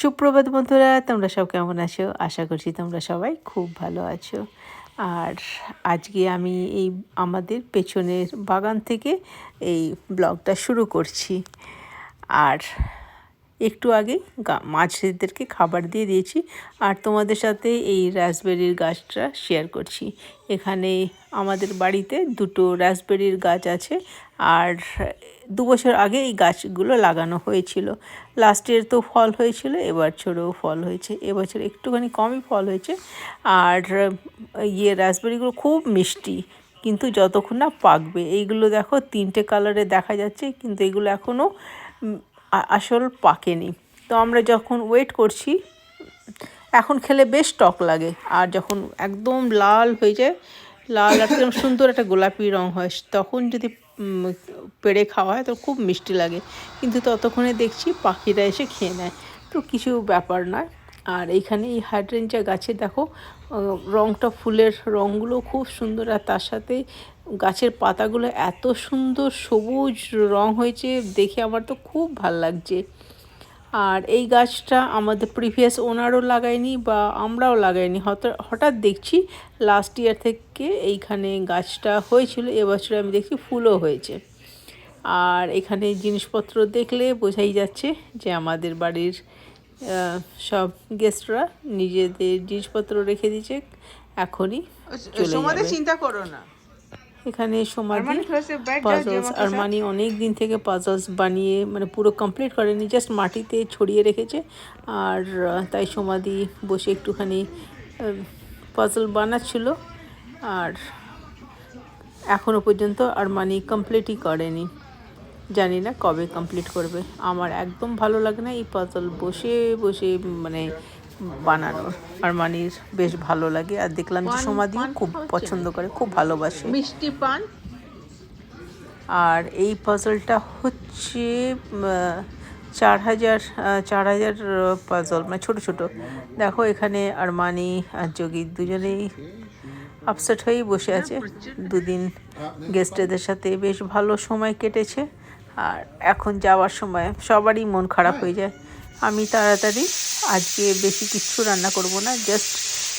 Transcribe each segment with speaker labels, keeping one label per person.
Speaker 1: সুপ্রভাত বন্ধুরা, তোমরা সব কেমন আছো? আশা করছি তোমরা সবাই খুব ভালো আছো। আর আজকে আমি এই আমাদের পেছনের বাগান থেকে এই ব্লগটা শুরু করছি। আর একটু আগে মাছদেরকে খাবার দিয়ে দিয়েছি। আর তোমাদের সাথে এই রাসবেরির গাছটা শেয়ার করছি। এখানে আমাদের বাড়িতে দুটো রাসবেরির গাছ আছে। আর দু বছর আগে এই গাছগুলো লাগানো হয়েছিল। লাস্ট ইয়ার তো ফল হয়েছিল এবার ছোড়েও ফল হয়েছে। এবছর একটুখানি কমই ফল হয়েছে। আর ইয়ে রাসবেরিগুলো খুব মিষ্টি, কিন্তু যতক্ষণ না পাকবে। এইগুলো দেখো, তিনটে কালারে দেখা যাচ্ছে, কিন্তু এগুলো এখনও আসল পাকেনি। তো আমরা যখন ওয়েট করছি, এখন খেলে বেশ টক লাগে। আর যখন একদম লাল হয়ে যায়, লাল একদম সুন্দর একটা গোলাপি রং হয়, তখন যদি পেড়ে খাওয়া হয়, তো খুব মিষ্টি লাগে। কিন্তু ততক্ষণে দেখছি পাখিরা এসে খেয়ে নেয়। তো কিছু ব্যাপার নয়। আর এইখানে এই হাইড্রেঞ্জা গাছে দেখো রংটা ফুলের রঙগুলো খুব সুন্দর, আর তার সাথে গাছের পাতাগুলো এত সুন্দর সবুজ রং হয়েছে, দেখে আমার তো খুব ভালো লাগছে। আর এই গাছটা আমাদের প্রিভিয়াস ওনারও লাগায়নি বা আমরাও লাগাইনি। হঠাৎ দেখছি লাস্ট ইয়ার থেকে এইখানে গাছটা হয়েছিল এবছরে আমি দেখছি ফুলও হয়েছে। আর এখানে জিনিসপত্র দেখলে বোঝাই যাচ্ছে যে আমাদের বাড়ির সব গেস্টরা নিজেদের জিনিসপত্র রেখে দিচ্ছে এখনই
Speaker 2: তোমাদের চিন্তা করো না।
Speaker 1: এখানে সমাধি পাজলস আর মানি অনেক দিন থেকে পাজলস বানিয়ে মানে পুরো কমপ্লিট করেনি জাস্ট মাটিতে ছড়িয়ে রেখেছে। আর তাই সমাধি বসে একটুখানি পাজল বানাচ্ছিল। আর এখনও পর্যন্ত আর মানি কমপ্লিটই করেনি। জানি না কবে কমপ্লিট করবে। আমার একদম ভালো লাগে না এই পাজল বসে বসে মানে বানানোর আর মানির বেশ ভালো লাগে। আর দেখলাম যে সমাধিও খুব পছন্দ করে খুব ভালোবাসে।
Speaker 2: মিষ্টি পান।
Speaker 1: আর এই পাজলটা হচ্ছে চার হাজার চার হাজার পাজল মানে ছোট ছোট। দেখো এখানে আরমানি আর যোগী দুজনেই আপসেট হয়েই বসে আছে। দুদিন গেস্টদের সাথে বেশ ভালো সময় কেটেছে। আর এখন যাওয়ার সময় সবারই মন খারাপ হয়ে যায়। আমি তাড়াতাড়ি আজকে বেশি কিচ্ছু রান্না করব না জাস্ট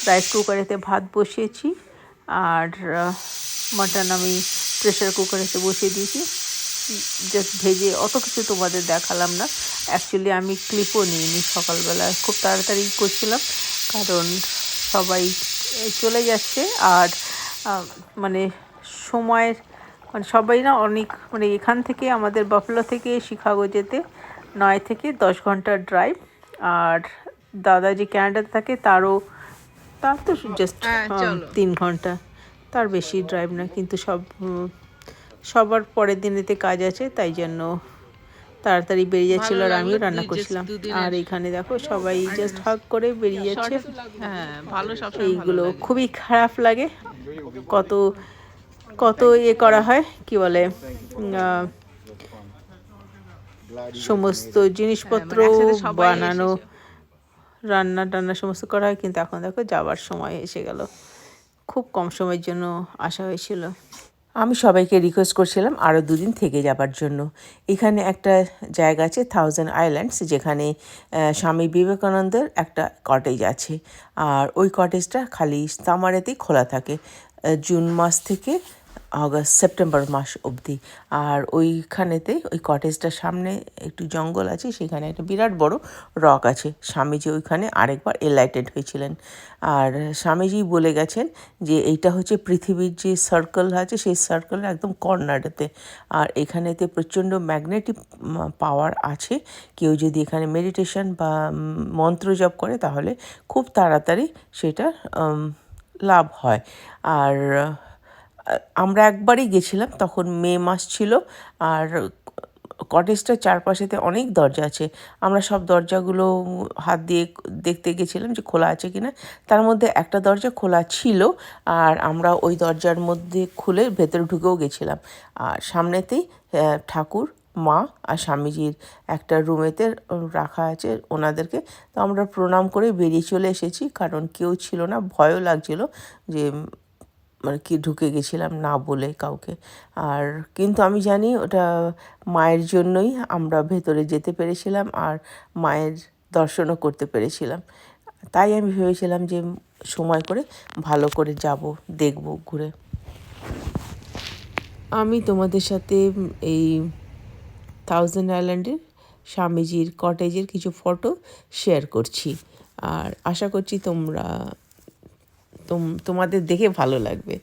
Speaker 1: রাইস কুকারেতে ভাত বসিয়েছি আর মাটন আমি প্রেশার কুকারেতে বসিয়ে দিয়েছি। জাস্ট ভেজে অত কিছু তোমাদের দেখালাম না। অ্যাকচুয়ালি আমি ক্লিপও নিইনি সকালবেলা, খুব তাড়াতাড়ি করছিলাম কারণ সবাই চলে যাচ্ছে আর মানে সময়ের মানে সবাই না অনেক মানে এখান থেকে আমাদের বাফলো থেকে শিকাগো যেতে নয় থেকে দশ ঘণ্টার ড্রাইভ আর দাদা যে ক্যানাডাতে থাকে তারও তার তো জাস্ট
Speaker 2: হ্যাঁ,
Speaker 1: তিন ঘণ্টা। তার বেশি ড্রাইভ না কিন্তু সব সবার পরের দিনেতে কাজ আছে তাই জন্য তাড়াতাড়ি বেরিয়ে যাচ্ছিল আর আমিও রান্না করছিলাম। আর এখানে দেখো সবাই জাস্ট হাগ করে বেরিয়ে যাচ্ছে।
Speaker 2: হ্যাঁ ভালো
Speaker 1: এইগুলো খুবই খারাপ লাগে। কত কত ইয়ে করা হয় কি বলে সমস্ত জিনিসপত্র
Speaker 2: হ্যাঁ, মানে
Speaker 1: বানানো রান্না টান্না সমস্ত করা হয় কিন্তু এখন দেখো যাওয়ার সময় এসে গেল। খুব কম সময়ের জন্য আসা হয়েছিল। আমি সবাইকে রিকোয়েস্ট করছিলাম আরও দুদিন থেকে যাবার জন্য। এখানে একটা জায়গা আছে থাউজেন্ড আইল্যান্ডস যেখানে স্বামী বিবেকানন্দের একটা কটেজ আছে। আর ওই কটেজটা খালি সামারেতেই খোলা থাকে। জুন মাস থেকে আগস্ট সেপ্টেম্বর মাস অবধি। আর ওইখানেতে, ওই কটেজটার সামনে একটু জঙ্গল আছে, সেখানে একটা বিরাট বড় রক আছে। স্বামীজি ওইখানে আরেকবার এলাইটেড হয়েছিলেন। আর স্বামীজি বলে গেছেন যে, এইটা হচ্ছে পৃথিবীর যে সার্কেল আছে, সেই সার্কেলের একদম কর্নারেতে আর এখানেতে প্রচণ্ড ম্যাগনেটিক পাওয়ার আছে। কেউ যদি এখানে মেডিটেশন বা মন্ত্র জপ করে, তাহলে খুব তাড়াতাড়ি সেটা লাভ হয়। আর আমরা একবারই গেছিলাম, তখন মে মাস ছিল, আর কটেজটার চারপাশেতে অনেক দরজা আছে। আমরা সব দরজাগুলো হাত দিয়ে দেখতে গেছিলাম যে খোলা আছে কিনা। তার মধ্যে একটা দরজা খোলা ছিল, আর আমরা ওই দরজার মধ্যে খুলে ভেতরে ঢুকেও গেছিলাম। আর সামনেতেই ঠাকুর, মা আর স্বামীজির একটা রুমেতে রাখা আছে ওনাদেরকে। তো আমরা প্রণাম করে বেরিয়ে চলে এসেছি, কারণ কেউ ছিল না, ভয়ও লাগছিল যে মানে কি ঢুকে গেছিলাম না বলে কাউকে। আর কিন্তু আমি জানি ওটা মায়ের জন্যই আমরা ভেতরে যেতে পেরেছিলাম আর মায়ের
Speaker 2: দর্শনও করতে পেরেছিলাম। তাই আমি ভেবেছিলাম যে সময় করে ভালো করে যাব, দেখব ঘুরে। আমি তোমাদের সাথে এই থাউজেন্ড আইল্যান্ডের স্বামীজির কটেজের কিছু ফটো শেয়ার করছি। আর আশা করছি তোমরা তোম- তোমাদের দেখে ভালো লাগবে।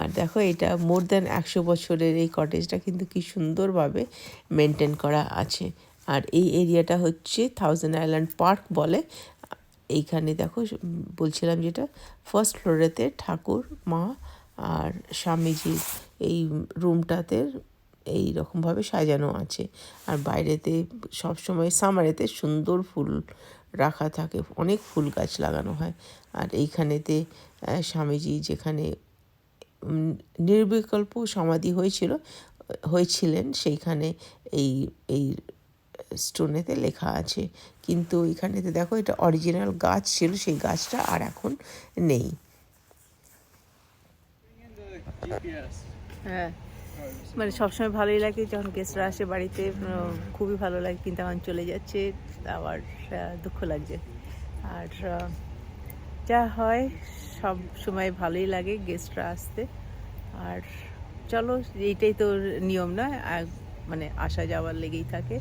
Speaker 2: আর দেখো এটা মোর দ্যান একশো বছরের এই কটেজটা কিন্তু কি সুন্দরভাবে মেনটেন করা আছে। আর এই এরিয়াটা হচ্ছে থাউজেন্ড আইল্যান্ড পার্ক বলে। এইখানে দেখো, বলছিলাম যেটা ফার্স্ট ফ্লোরেতে ঠাকুর, মা আর স্বামীজির এই রুমটাতে এই রকমভাবে সাজানো আছে। আর বাইরেতে সবসময় সামারেতে সুন্দর ফুল রাখা থাকে, অনেক ফুল গাছ লাগানো হয়। আর এইখানেতে স্বামীজি যেখানে নির্বিকল্প সমাধি হয়েছিল, হয়েছিলেন, সেইখানে এই এই স্টোনেতে লেখা আছে। কিন্তু এখানেতে দেখো, এটা অরিজিনাল গাছ ছিল, সেই গাছটা আর এখন নেই।
Speaker 3: হ্যাঁ মানে সবসময় ভালোই লাগে যখন গেস্টরা আসে বাড়িতে খুবই ভালো লাগে, কিন্তু এখন চলে যাচ্ছে আবার দুঃখ লাগছে। আর যা হয় সব সময় ভালোই লাগে গেস্টরা আসতে। আর চলো, এইটাই তো নিয়ম না মানে আসা যাওয়ার লেগেই থাকে।